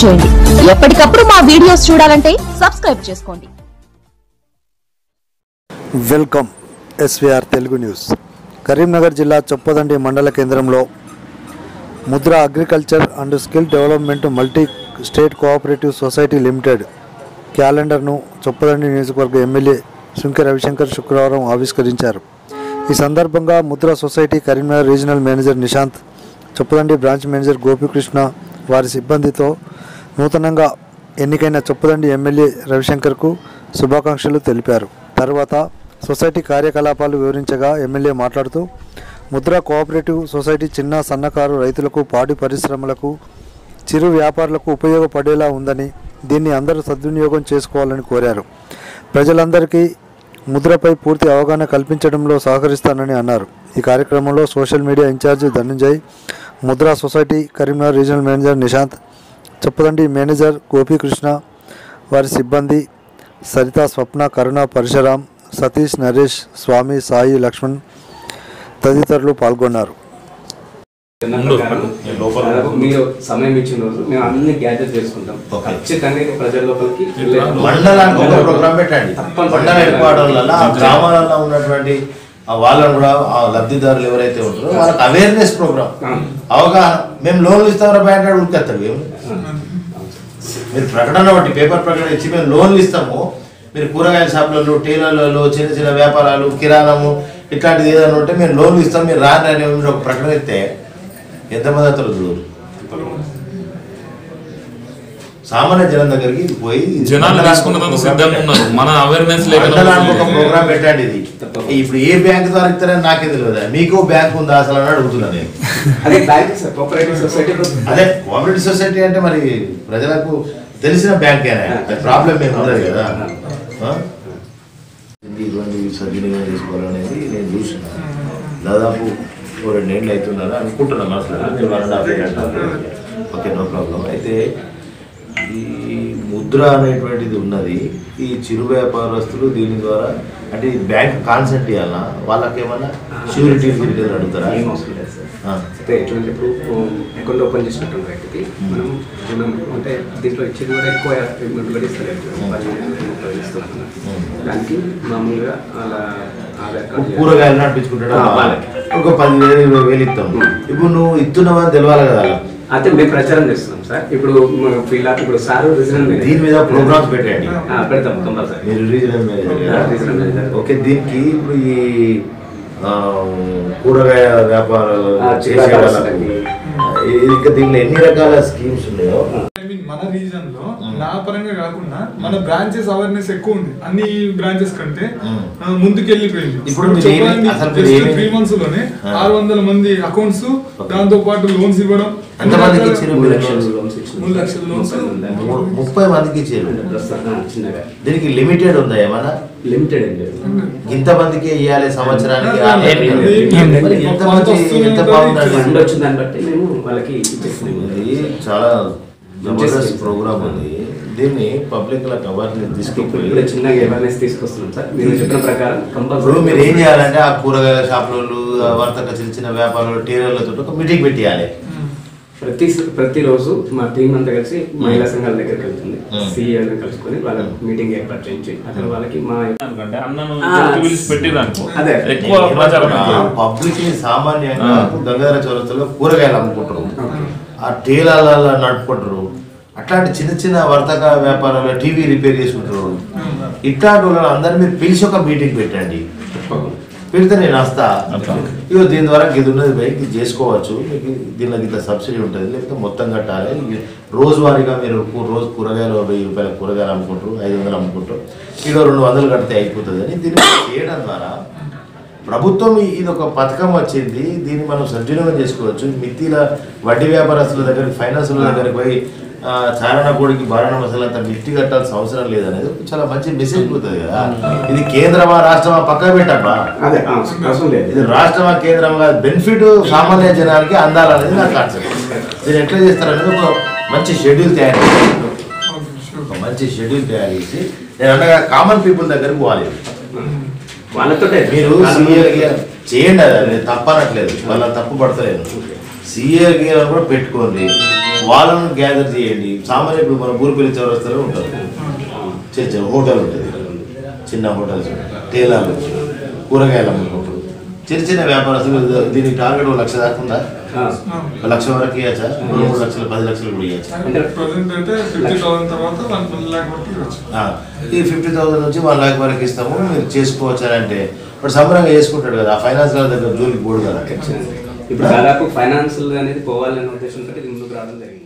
చేయండి ఎప్పటికప్పుడు మా వీడియోస్ చూడాలంటే సబ్స్క్రైబ్ చేసుకోండి. Welcome SVR Telugu news. Karimnagar జిల్లా చొప్పదండి మండల కేంద్రంలో Mudra agriculture and skill development multi state cooperative society limited క్యాలెండర్ను Choppadandi నియోజకవర్గ ఎమ్మెల్యే శుంకె రవిశంకర్ శుక్రవారం ఆవిష్కరించారు. ఈ సందర్భంగా Mudra society Karimnagar regional manager Nishant Choppadandi branch manager Gopikrishna వారి సిబ్బందితో నూతనంగా ఎన్నికైన చొప్పదండి ఎమ్మెల్యే రవిశంకర్కు శుభాకాంక్షలు తెలిపారు. తర్వాత సొసైటీ కార్యకలాపాలు వివరించగా ఎమ్మెల్యే మాట్లాడుతూ ముద్ర కోఆపరేటివ్ సొసైటీ చిన్న సన్నకారు రైతులకు పాడి పరిశ్రమలకు చిరు వ్యాపారులకు ఉపయోగపడేలా ఉందని దీన్ని అందరూ సద్వినియోగం చేసుకోవాలని కోరారు. ప్రజలందరికీ ముద్రపై పూర్తి అవగాహన కల్పించడంలో సహకరిస్తానని అన్నారు. ఈ కార్యక్రమంలో social media incharge Dhananjay Mudra society Karimnagar regional manager Nishant Choppadandi manager Gopikrishna వారి సిబ్బంది సరిత స్వప్న కరుణ పరశురాం సతీష్ నరేష్ స్వామి సాయి లక్ష్మణ్ తదితరులు పాల్గొన్నారు. దాదాపు మీరు సమయం ఇచ్చిన రోజు మేము అన్ని గ్యాదర్ చేసుకుంటాం. ఖచ్చితంగా ఇది ప్రజల లోపలికి వెళ్ళే- మండలానికి ఒక ప్రోగ్రామ్ పెట్టండి. గ్రామాలలో ఉన్నటువంటి వాళ్ళని కూడా ఆ లబ్ధిదారులు ఎవరైతే ఉంటారో వాళ్ళకి అవేర్నెస్ ప్రోగ్రామ్. అవగాహన. మేము లోన్లు ఇస్తామని బయట ఉడికేస్తారు ఏమి? మీరు ప్రకటన ఒకటి పేపర్ ప్రకటన ఇచ్చి మేము లోన్లు ఇస్తాము. మీరు కూరగాయల షాపులలో టైలర్లలో చిన్న చిన్న వ్యాపారాలు కిరాణము ఇట్లాంటిది ఏదైనా ఉంటే మేము లోన్లు ఇస్తాం. మీరు రాని అని మీరు ఒక ప్రకటన ఇస్తే ఎంతమంది అతను చూడరు సామాన్య జనం దగ్గరికి పోయి జనాలు తీసుకున్నందుకు సిద్ధంగా ఉన్నారు. మన అవేర్నెస్ ఒక ప్రోగ్రామ్ పెట్టండి ఇది. ఇప్పుడు ఏ బ్యాంక్ ద్వారా ఇస్తారని నాకే తెలియదు మీకు బ్యాంక్ ఉందా అసలు అని అడుగుతున్నా నేను. అదే బ్యాంక్ సార్ కోఆపరేటివ్ సొసైటీ అదే కోఆపరేటివ్ సొసైటీ అంటే మరి ప్రజలకు తెలిసిన బ్యాంకేనా? ప్రాబ్లం ఏమి ఉండదు కదా. ఆ? ఇటువంటి సద్వినియోగం చేసుకోవాలనేది నేను చూసిన. దాదాపు ఓ రెండేళ్ళు అవుతున్నారు అనుకుంటున్నాను అసలు. వన్ అండ్ హాఫ్ ఇయర్ అంటారు ఓకే నో ప్రాబ్లం. అయితే ఈ ముద్ర అనేటువంటిది ఉన్నది ఈ చిరు వ్యాపారస్తులు దీని ద్వారా అంటే ఈ బ్యాంక్ కాన్సెప్ట్ ఇవ్వాలన్నా వాళ్ళకి ఏమన్నా షూరిటీ అడుగుతారా? ఏం అవసరం లేదు సార్. అయితే ఇప్పుడు అకౌంట్ ఓపెన్ చేసినట్టు రైతుకి మనం రుణం అంటే దీంట్లో ఇచ్చేది కూడా ఎక్కువ కూడా ఇస్తారు దానికి మామూలుగా అలా కూరగాయలు నడిపించుకుంటాడు. ఒక పదివేలు ఇరవై వేలు ఇస్తాం. ఇప్పుడు నువ్వు ఇస్తున్నావని తెలవాలి కదా. అయితే మేము ప్రచారం చేస్తున్నాం సార్ ఇప్పుడు ఇప్పుడు సార్ రీజనల్ మేనేజర్. దీని మీద ప్రోగ్రామ్స్ పెట్టండి పెడతాం కంపల్సరీ మీరు రీజనల్ మేనేజర్ కదా? Regional manager. ఓకే దీనికి ఇప్పుడు ఈ కూరగాయ వ్యాపారాలు చేసే. వాళ్ళకి ఇంకా దీనిలో ఎన్ని రకాల స్కీమ్స్ ఉన్నాయో ఐ మీన్ మన రీజన్లో నా పరంగా కాకుండా మన బ్రాంచెస్ అవేర్నెస్ ఎక్కువ ఉంది. అన్ని బ్రాంచెస్ కంటే ముందుకెళ్ళిపోయింది. ఇప్పుడు త్రీ మంత్స్లోనే. ఆరు వందల మంది అకౌంట్స్ దాంతో పాటు లోన్స్ ఇవ్వడం ముప్పై మందికి ఇచ్చారు. దీనికి లిమిటెడ్ ఉందా ఏమన్నా? లిమిటెడ్ ఏం లేదు. ఇంతమందికి ఇవ్వాలి సంవత్సరానికి ఎంత ఫండ్ వచ్చిన దాన్ని బట్టి మేము వాళ్ళకి చాలా జబర్దస్త్ ప్రోగ్రామ్ ఉంది. దీన్ని పబ్లిక్లకు అవేర్నెస్ తీసుకెళ్ళి చిన్నగా అవేర్నెస్ తీసుకొస్తున్నాం సార్. మీరు చెప్పిన ప్రకారం కంపల్సరీ మీరు ఏం చేయాలంటే ఆ కూరగాయల షాపులు వర్తక చిన్న చిన్న వ్యాపారులు టైలర్లతో ఒక మీటింగ్ పెట్టియాలి. ప్రతి ప్రతిరోజు మా టీం అంతా కలిసి మహిళా సంఘాల దగ్గరికి వెళ్తుంది. సీఏలను కలుసుకొని వాళ్ళ మీటింగ్ ఏర్పాటు చేయించి అక్కడ వాళ్ళకి మా. పబ్లిక్ సామాన్యంగా. గంగాధర చౌరస్తలో కూరగాయలు అమ్ముకుంటారు. ఆ టేలాలలో నడుపుకుంటారు. అట్లాంటి చిన్న చిన్న వర్తక వ్యాపారాలు టీవీ రిపేర్ చేసుకుంటారు ఇట్లాంటి వాళ్ళని అందరినీ మీరు పిలిచి ఒక మీటింగ్ పెట్టండి. పెడితే నేను వస్తా. ఇగో దీని ద్వారా ఇది ఉన్నది బైక్ చేసుకోవచ్చు. మీకు దీనిలో ఇంత సబ్సిడీ ఉంటుంది. లేకపోతే మొత్తం కట్టాలి. రోజువారీగా మీరు రోజు కూరగాయలు వెయ్యి రూపాయల కూరగాయలు అమ్ముకుంటారు. ఐదు వందలు అమ్ముకుంటారు. ఇదో రెండు వందలు కడితే అయిపోతుంది అని దీన్ని చేయడం ద్వారా ప్రభుత్వం ఇది ఒక పథకం వచ్చింది. దీన్ని మనం సద్వినియోగం చేసుకోవచ్చు. మిత్తిల వడ్డీ వ్యాపారస్తుల దగ్గరికి ఫైనాన్సుల దగ్గరికి పోయి చారణ కోడికి బారణ మసాలా అంత మిత్తి కట్టాల్సిన అవసరం లేదనేది చాలా మంచి మెసేజ్ పోతుంది కదా. ఇది కేంద్రమా రాష్ట్రమా పక్క పెట్టబ్బా ఇది రాష్ట్రమా కేంద్రంగా బెనిఫిట్ సామాన్య జనానికి అందాలనేది నా కాన్సెప్ట్ దీన్ని ఎట్లా చేస్తారనేది ఒక మంచి షెడ్యూల్ తయారు. ఒక మంచి షెడ్యూల్ తయారు చేసి నేను అనగా కామన్ పీపుల్ దగ్గరికి పోవాలి. వాళ్ళతో మీరు చేయండి అది తప్పనట్లేదు. వాళ్ళ తప్పు పడతలేదు. సీఏ కూడా పెట్టుకోండి. వాళ్ళను గ్యాదర్ చేయండి. సామాన్య ఇప్పుడు మన ఊరిపల్లి చౌరస్తాలో ఉంటారు. చిన్న చిన్న హోటల్ ఉంటుంది. చిన్న హోటల్స్ టేలాలు కూరగాయలు అమ్ముకుంటారు చిన్న చిన్న వ్యాపారస్తులు దీనికి టార్గెట్ ఒక లక్ష దాకా ఉందా? ఆ, ఒక లక్ష వరకు ఇవ్వచ్చా రెండు మూడు లక్షలు పది లక్షలు కూడా ఇవ్వచ్చా. ఈ ఫిఫ్టీ థౌసండ్ నుంచి వన్ లాక్ వరకు ఇస్తాము. మీరు చేసుకోవచ్చు అంటే ఇప్పుడు సంబరంగా చేసుకుంటాడు కదా ఆ ఫైనాన్స్ దగ్గర జోలికి పోడు కదా. ఇప్పుడు దాదాపు ఫైనాన్స్ అనేది పోవాలనే ఉద్దేశంతో ఇది ముందుకు రావడం జరిగింది.